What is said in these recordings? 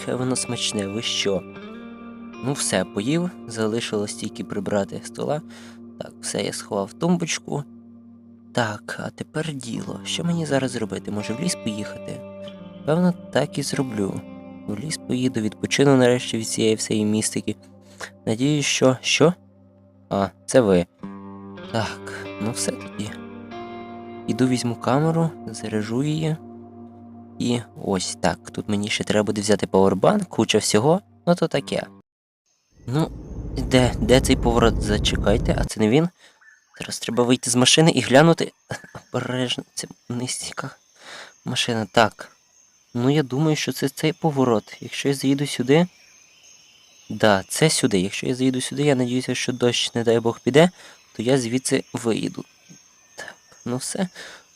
яке воно смачне, ви що? Ну, все, поїв, залишилось тільки прибрати стола. Так, все я сховав тумбочку. Так, а тепер діло. Що мені зараз зробити? Може в ліс поїхати? Певно, так і зроблю. В ліс поїду, відпочину нарешті від цієї всієї містики. Надіюсь, що. Що? А, це ви. Так, ну все тоді. Іду візьму камеру, заряжу її. І ось так. Тут мені ще треба буде взяти павербанк, куча всього, ну то таке. Ну, де, де цей поворот? Зачекайте, а це не він. Зараз треба вийти з машини і глянути. Обережно, це низька машина. Так. Ну, я думаю, що це цей поворот. Якщо я заїду сюди. Да, це сюди. Якщо я заїду сюди, я надіюся, що дощ, не дай Бог, піде, то я звідси виїду. Так, ну все.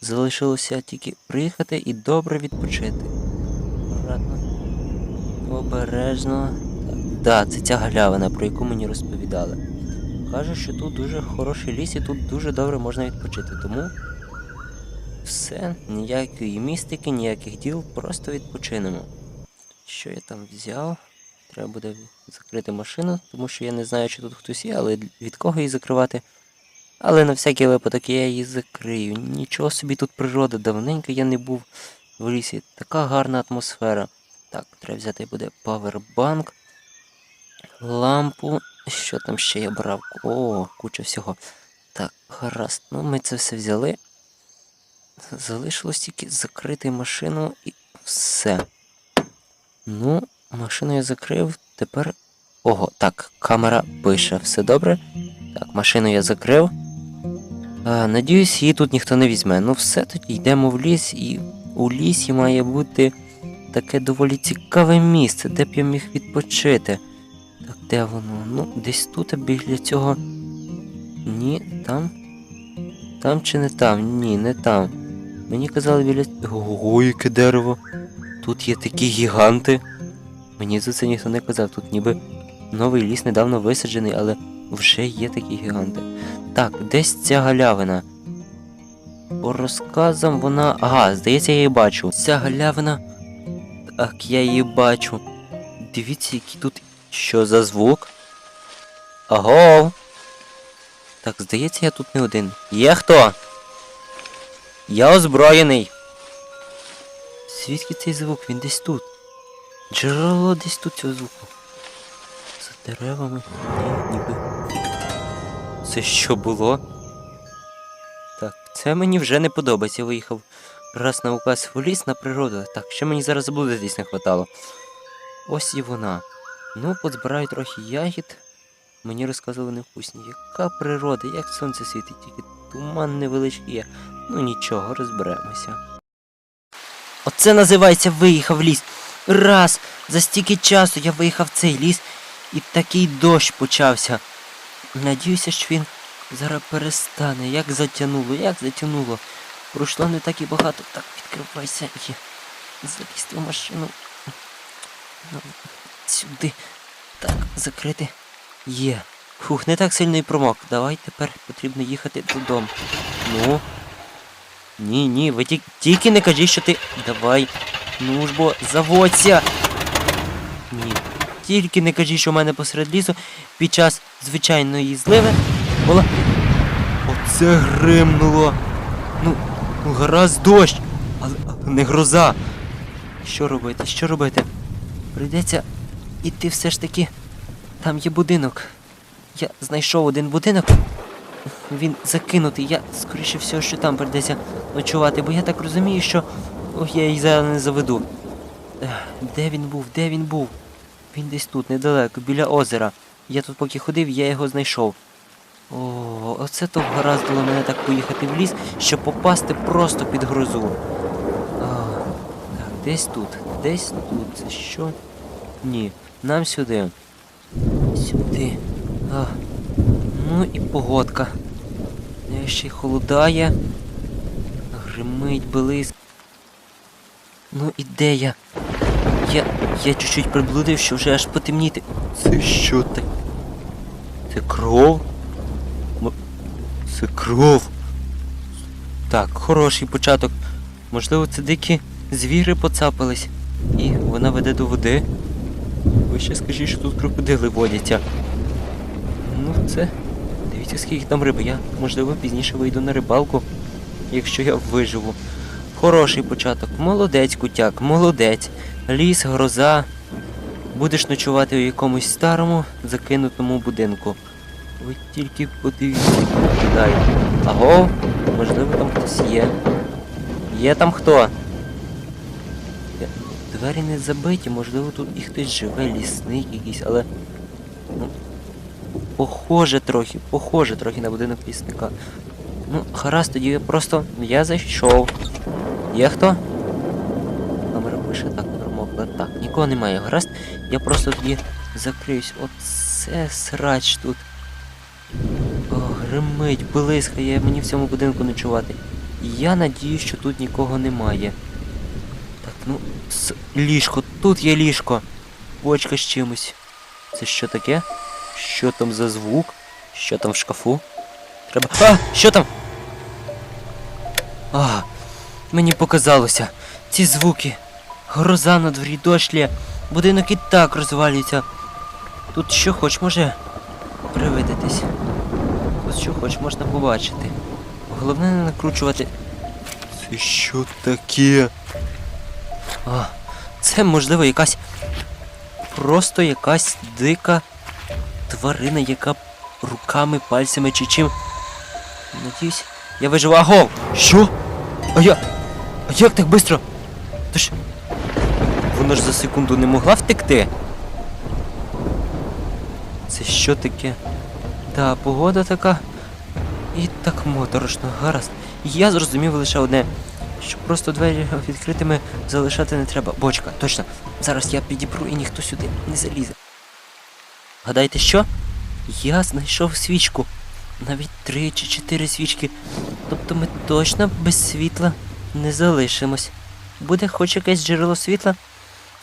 Залишилося тільки приїхати і добре відпочити. Акуратно. Обережно. Так, це ця галявина, про яку мені розповідали. Кажуть, що тут дуже хороший ліс і тут дуже добре можна відпочити. Тому все, ніякої містики, ніяких діл, просто відпочинемо. Що я там взяв? Треба буде закрити машину, тому що я не знаю, чи тут хтось є, але від кого її закривати. Але на всякий випадок я її закрию. Нічого собі тут природа, давненько я не був в лісі. Така гарна атмосфера. Так, треба взяти буде павербанк, лампу. Що там ще я брав? О, куча всього. Так, гаразд. Ну, ми це все взяли. Залишилось тільки закрити машину і все. Ну, машину я закрив. Тепер. Ого, так, камера пише, все добре. Так, машину я закрив. А, надіюсь, її тут ніхто не візьме. Ну все, тоді йдемо в ліс, і у лісі має бути таке доволі цікаве місце, де б я міг відпочити. Так, де воно? Ну, десь тут, а біля цього. Ні, там. Там чи не там? Ні, не там. Мені казали біля. Ого, яке дерево. Тут є такі гіганти. Мені за це ніхто не казав. Тут ніби новий ліс недавно висаджений, але вже є такі гіганти. Так, десь ця галявина. По розказам вона. Ага, здається, я її бачу. Ця галявина. Так, я її бачу. Дивіться, який тут. Що за звук? Аго. Так, здається, я тут не один. Є хто? Я озброєний. Звідки цей звук? Він десь тут. Джерело десь тут цього звуку. За деревами. Ні, ніби. Це що було? Так, це мені вже не подобається. Виїхав раз на указ в ліс на природу. Так, що мені зараз заблудитись не хватало. Ось і вона. Ну, позбираю трохи ягід. Мені розказали невкусні. Яка природа, як сонце світить, тільки туман невеличкий є. Ну нічого, розберемося. Оце називається виїхав ліс. Раз! За стільки часу я виїхав в цей ліс, і такий дощ почався. Надіюся, що він зараз перестане. Як затягнуло, як затягнуло. Пройшло не так і багато. Так, відкривайся і залізти в машину. Ну, Сюди. Так, закрити. Є. Фух, не так сильно і промок. Давай тепер потрібно їхати додому. Ну. Ні, ні, ви ті- тільки не кажіть, що ти. Давай. Ну ж бо, заводься. Ні. Тільки не кажіть, що в мене посеред лісу під час звичайної зливи була. Оце гримнуло. Ну, ну гаразд дощ, але, але не гроза. Що робити? Що робити? Прийдеться іти все ж таки. Там є будинок. Я знайшов один будинок. Він закинутий. Я, скоріше всього, що там прийдеться ночувати, бо я так розумію, що. Ох, я їх зараз не заведу. Де він був? Де він був? Він десь тут, недалеко, біля озера. Я тут поки ходив, я його знайшов. О, оце то вгораздило мене так поїхати в ліс, щоб попасти просто під грозу. А, так, десь тут, десь тут. Це що? Ні, нам сюди. Сюди. А, ну і погодка. Ще й холодає. Гримить, блиск. Ну і де я? Я. Чуть-чуть приблудив, що вже аж потемніти. Це що так? Це кров? Це кров. Так, хороший початок. Можливо, це дикі звіри поцапались. І вона веде до води. Ви ще скажіть, що тут крокодили водяться. Ну, це. Дивіться, скільки там риби. Я, можливо, пізніше вийду на рибалку, якщо я виживу. Хороший початок. Молодець, кутяк, молодець. Ліс, гроза. Будеш ночувати у якомусь старому закинутому будинку. Ви тільки подивіться, кидай. Аго, можливо, там хтось є. Є там хто? Двері не забиті, можливо, тут і хтось живе, лісник якийсь, але. Ну, похоже трохи, похоже трохи на будинок лісника. Ну, гаразд, тоді я просто. Я зайшов. Є хто? Камера пише так, промокла. Так, нікого немає. Гаразд. Я просто тоді закриюсь. Оце срач тут. О, гримить, блискає, мені в цьому будинку ночувати. Я надію, що тут нікого немає. Так, ну, с... ліжко, тут є ліжко. Бочка з чимось. Це що таке? Що там за звук? Що там в шкафу? Треба. А! Що там? А, мені показалося. Ці звуки. Гроза на дворі, дощ. Будинок і так розвалюється. Тут що хоч може привидитись. Тут що хоч можна побачити. Головне не накручувати. Це що таке? А, це можливо якась. Просто якась дика тварина, яка руками, пальцями чи чим. Надіюсь, я виживу. Агов! Що? А я. А як так швидко? Та ж. Вона ж за секунду не могла втекти. Це що таке? Та погода така. І так моторошно, гаразд. Я зрозумів лише одне, що просто двері відкритими залишати не треба. Бочка, точно. Зараз я підіпру і ніхто сюди не залізе. Гадайте що? Я знайшов свічку. Навіть три чи чотири свічки. Тобто ми точно без світла не залишимось. Буде хоч якесь джерело світла.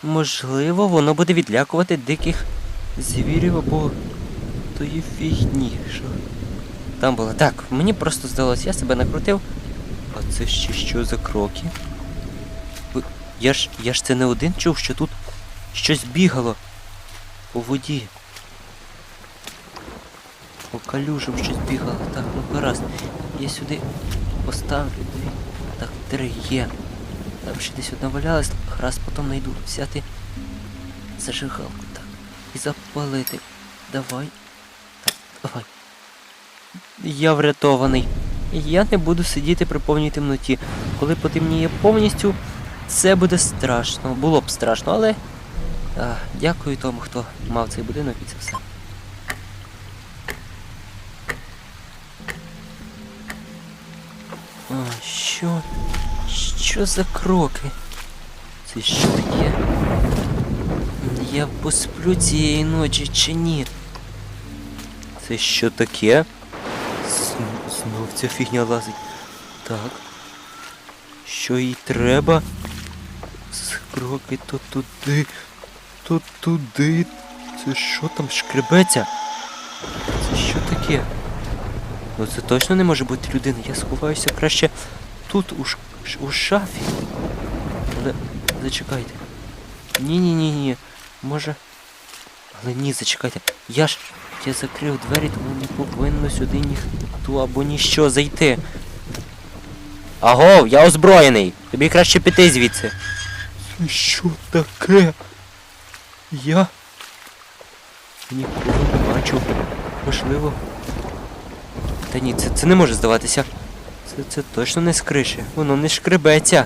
Можливо, воно буде відлякувати диких звірів або тої фігні, що там було. Так, мені просто здалося, я себе накрутив. А це ще що за кроки? Я ж я ж це не один чув, що тут щось бігало по воді. По калюжам щось бігало. Так, ну гаразд. Я сюди поставлю. Так, три є. Там ще десь одна валялась, гаразд потім знайду взяти зажигалку. Так. І запалити. Давай. Так, давай. Я врятований. Я не буду сидіти при повній темноті. Коли потемніє повністю, це буде страшно. Було б страшно, але. А, дякую тому, хто мав цей будинок і це все. А, що? Що за кроки? Це що таке? Я посплю цієї ночі чи ні? Це що таке? Зн- Знов ця фігня лазить. Так. Що їй треба? Кроки то туди, то туди. Це що там шкребеться? Це що таке? Ну це точно не може бути людина. Я сховаюся краще тут, у, ш... у шафі. Але зачекайте. Ні-ні-ні ні. Може. Але ні, зачекайте. Я ж. Я закрив двері, тому не повинно сюди ніхто або ніщо зайти. Аго, я озброєний. Тобі краще піти звідси. Це що таке? Я нікого не бачу. Можливо. Та ні, це, це не може здаватися. Це, це точно не з криші. Воно не шкребеться.